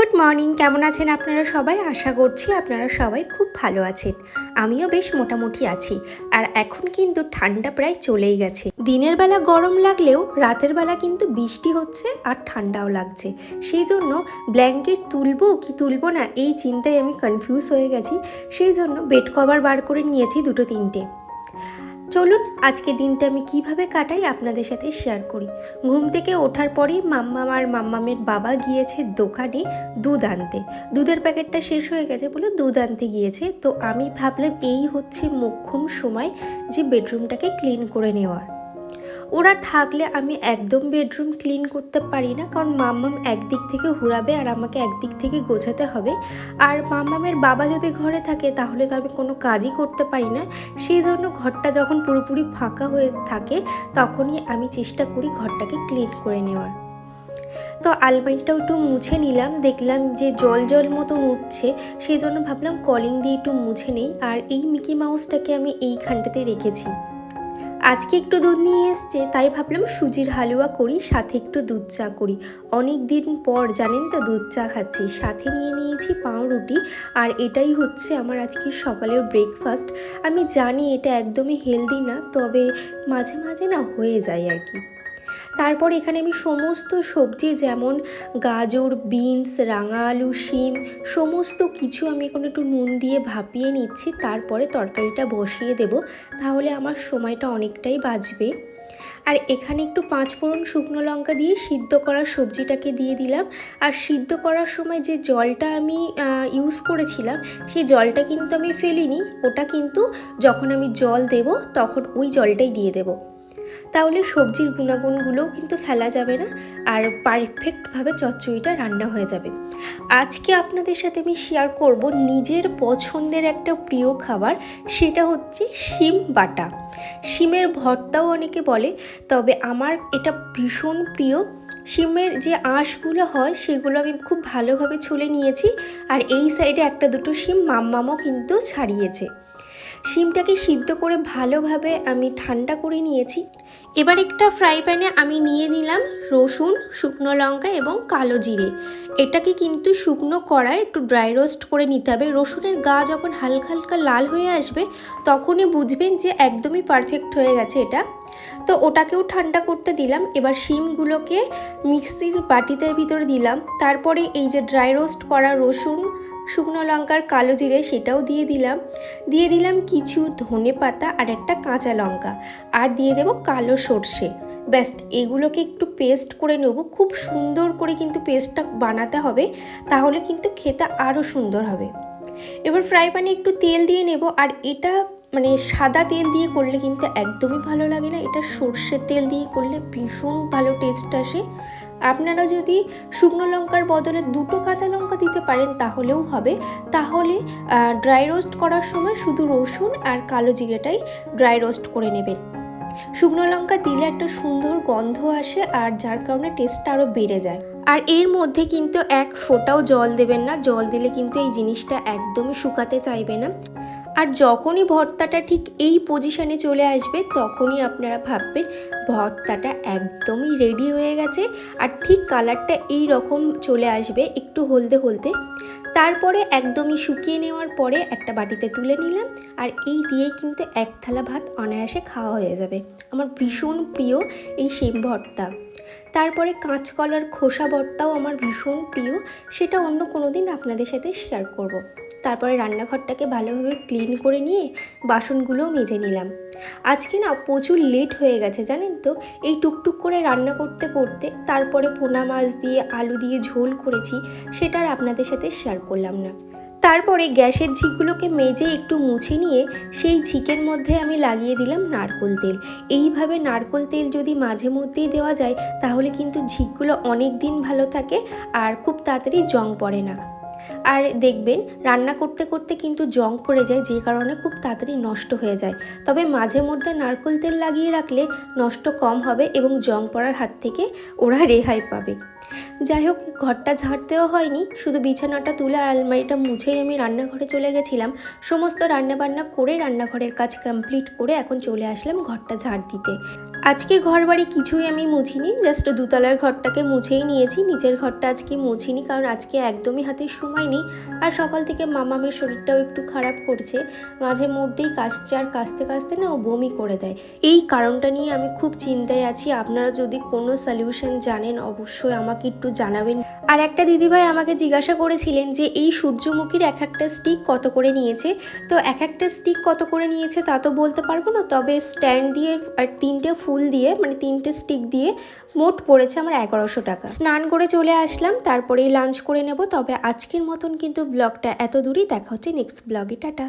Good morning. কেমন আছেন আপনারা সবাই? আশা করছি আপনারা সবাই খুব ভালো আছেন। আমিও বেশ মোটামুটি আছি। আর এখন কিন্তু ঠান্ডা প্রায় চলেই গেছে। দিনের বেলা গরম লাগলেও রাতের বেলা কিন্তু বৃষ্টি হচ্ছে আর ঠান্ডাও লাগছে। সেই জন্য ব্ল্যাঙ্কেট তুলবো কি তুলবো না, এই চিন্তায় আমি কনফিউজ হয়ে গেছি। সেই জন্য বেড কভার বার করে নিয়েছি দুটো তিনটে। চলুন আজকে দিনটা আমি কীভাবে কাটাই আপনাদের সাথে শেয়ার করি। ঘুম থেকে ওঠার পরেই মাম্মা আর মাম্মামের বাবা গিয়েছে দোকানে দুধ আনতে। দুধের প্যাকেটটা শেষ হয়ে গেছে বলে দুধ আনতে গিয়েছে। তো আমি ভাবলাম এই হচ্ছে মোক্ষম সময় যে বেডরুমটাকে ক্লিন করে নেওয়ার। ওরা থাকলে আমি একদম বেডরুম ক্লিন করতে পারি না, কারণ মাম্মাম একদিক থেকে হুড়াবে আর আমাকে একদিক থেকে গোছাতে হবে। আর মাম্মামের বাবা যদি ঘরে থাকে, তাহলে তো আমি কোনো কাজই করতে পারি না। সেই জন্য ঘরটা যখন পুরোপুরি ফাঁকা হয়ে থাকে, তখনই আমি চেষ্টা করি ঘরটাকে ক্লিন করে নেওয়ার। তো আলমারিটাও একটু মুছে নিলাম, দেখলাম যে জল জল মতন উঠছে, সেই জন্য ভাবলাম কলিং দিয়ে একটু মুছে নেই। আর এই মিকি মাউসটাকে আমি এইখানটাতে রেখেছি। আজকে একটু দুধ নিয়ে এসছে, তাই ভাবলাম সুজির হালুয়া করি, সাথে একটু দুধ চা করি। অনেক দিন পর, জানেন তো, দুধ চা খাচ্ছি। সাথে নিয়ে নিয়েছি পাউরুটি, আর এটাই হচ্ছে আমার আজকে সকালের ব্রেকফাস্ট আমি জানি এটা একদমই হেলদি না, তবে মাঝে মাঝে না হয়ে যায় আর কি। তারপর এখানে আমি সমস্ত সবজি যেমন গাজর, বিনস, রাঙা আলু, শিম, সমস্ত কিছু আমি এখন একটু নুন দিয়ে ভাপিয়ে নিচ্ছি। তারপরে তরকারিটা বসিয়ে দেব। তাহলে আমার সময়টা অনেকটাই বাঁচবে। আর এখানে একটু পাঁচ ফোড়ন শুকনো লঙ্কা দিয়ে সিদ্ধ করা সবজিটাকে দিয়ে দিলাম। আর সিদ্ধ করার সময় যে জলটা আমি ইউজ করেছিলাম, সেই জলটা কিন্তু আমি ফেলিনি। ওটা কিন্তু যখন আমি জল দেব, তখন ওই জলটাই দিয়ে দেবো। তাহলে সবজির গুণাগুণগুলোও কিন্তু ফেলা যাবে না আর পারফেক্টভাবে চচ্চড়িটা রান্না হয়ে যাবে। আজকে আপনাদের সাথে আমি শেয়ার করব নিজের পছন্দের একটা প্রিয় খাবার, সেটা হচ্ছে শিম বাটা। শিমের ভর্তাও অনেকে বলে, তবে আমার এটা ভীষণ প্রিয়। শিমের যে আঁশগুলো হয়, সেগুলো আমি খুব ভালোভাবে ছুলে নিয়েছি। আর এই সাইডে একটা দুটো শিম মাম্মামও কিন্তু ছাড়িয়েছে। শিমটাকে সিদ্ধ করে ভালোভাবে আমি ঠান্ডা করে নিয়েছি। এবার একটা ফ্রাই প্যানে আমি নিয়ে নিলাম রসুন, শুকনো লঙ্কা এবং কালো জিরে। এটাকে কিন্তু শুকনো কড়ায় একটু ড্রাই রোস্ট করে নিতে হবে। রসুনের গা যখন হালকা হালকা লাল হয়ে আসবে, তখনই বুঝবেন যে একদমই পারফেক্ট হয়ে গেছে এটা। তো ওটাকেও ঠান্ডা করতে দিলাম। এবার শিমগুলোকে মিক্সির বাটিতে ভিতরে দিলাম। তারপরে এই যে ড্রাই রোস্ট করা রসুন শুকনো লঙ্কার কালো জিরে সেটাও দিয়ে দিলাম। দিয়ে দিলাম কিছু ধনে পাতা আর একটা কাঁচা লঙ্কা। আর দিয়ে দেব কালো সর্ষে। ব্যাস, এগুলোকে একটু পেস্ট করে নেব। খুব সুন্দর করে কিন্তু পেস্টটা বানাতে হবে, তাহলে কিন্তু খেতে আরও সুন্দর হবে। এবার ফ্রাই প্যানে একটু তেল দিয়ে নেব। আর এটা মানে সাদা তেল দিয়ে করলে কিন্তু একদমই ভালো লাগে না। এটা সর্ষের তেল দিয়ে করলে ভীষণ ভালো টেস্ট আসে। আপনারা যদি শুকনো লঙ্কার বদলে দুটো কাঁচা লঙ্কা দিতে পারেন, তাহলেও হবে। তাহলে ড্রাই রোস্ট করার সময় শুধু রসুন আর কালো জিরেটাই ড্রাই রোস্ট করে নেবেন। শুকনো লঙ্কা দিলে একটা সুন্দর গন্ধ আসে আর যার কারণে টেস্টটা আরও বেড়ে যায়। আর এর মধ্যে কিন্তু এক ফোঁটাও জল দেবেন না। জল দিলে কিন্তু এই জিনিসটা একদমই শুকাতে চাইবে না। আর যখনই ভর্তাটা ঠিক এই পজিশনে চলে আসবে, তখনই আপনারা ভাববেন, ভর্তাটা একদমই রেডি হয়ে গেছে আর ঠিক কালারটা এই রকম চলে আসবে একটু হলদে হলদে। তারপরে একদমই শুকিয়ে নেওয়ার পরে একটা বাটিতে তুলে নিলাম আর এই দিয়ে কিন্তু এক থালা ভাত অনায়াসে খাওয়া হয়ে যাবে। আমার ভীষণ প্রিয় এই শিম ভর্তা। তারপরে কাঁচকলার খোসা ভর্তাও আমার ভীষণ প্রিয়, সেটা অন্য কোনো দিন আপনাদের সাথে শেয়ার করব। তারপরে রান্নাঘরটাকে ভালোভাবে ক্লিন করে নিয়ে বাসনগুলোও মেজে নিলাম। আজকে না প্রচুর লেট হয়ে গেছে, জানেন তো? এই টুকটুক করে রান্না করতে করতে তারপরে পোনা মাছ দিয়ে আলু দিয়ে ঝোল করেছি, সেটা আর আপনাদের সাথে শেয়ার করলাম না। তারপরে গ্যাসের ঝিকগুলোকে মেজে একটু মুছে নিয়ে সেই ঝিকের মধ্যে আমি লাগিয়ে দিলাম নারকোল তেল। এইভাবে নারকোল তেল যদি মাঝে মধ্যেই দেওয়া যায়, তাহলে কিন্তু ঝিকগুলো অনেক দিন ভালো থাকে আর খুব তাড়াতাড়ি জং পড়ে না। আর দেখবেন, রান্না করতে করতে কিন্তু জং পড়ে যায়, যে কারণে খুব তাড়াতাড়ি নষ্ট হয়ে যায়। তবে মাঝে মধ্যে নারকোল তেল লাগিয়ে রাখলে নষ্ট কম হবে এবং জং পড়ার হাত থেকে ওরা রেহাই পাবে। যাই হোক, ঘরটা ঝাড়তেও হয়নি, শুধু বিছানাটা তুলে আর আলমারিটা মুছেই আমি রান্নাঘরে চলে গেছিলাম। সমস্ত রান্নাবান্না করে রান্নাঘরের কাজ কমপ্লিট করে এখন চলে আসলাম ঘরটা ঝাড় দিতে। আজকে ঘর বাড়ি কিছুই আমি মুছিনি, জাস্ট দুতলার ঘরটাকে মুছেই নিয়েছি। নিচের ঘরটা আজকে মুছিনি, কারণ আজকে একদমই হাতে সময় নেই। আর সকাল থেকে মামামের শরীরটাও একটু খারাপ করছে। মাঝে মধ্যেই কাশছে আর কাশতে কাশতে না ও বমি করে দেয়। এই কারণটা নিয়ে আমি খুব চিন্তায় আছি। আপনারা যদি কোনো সলিউশন জানেন, অবশ্যই আমাকে একটু জানাবেন। আর একটা দিদিভাই আমাকে জিজ্ঞাসা করেছিলেন যে এই সূর্যমুখীর এক একটা স্টিক কত করে নিয়েছে? তো এক একটা স্টিক কত করে নিয়েছে তা তো বলতে পারব না, তবে স্ট্যান্ড দিয়ে আর তিনটে ফুল দিয়ে মানে তিনটে স্টিক দিয়ে মোট পড়েছে আমার এগারোশো টাকা। স্নান করে চলে আসলাম, তারপরেই লাঞ্চ করে নেব, তবে আজকের মতন কিন্তু ব্লগটা এত দূরই, দেখা হচ্ছে নেক্সট ব্লগে টাটা।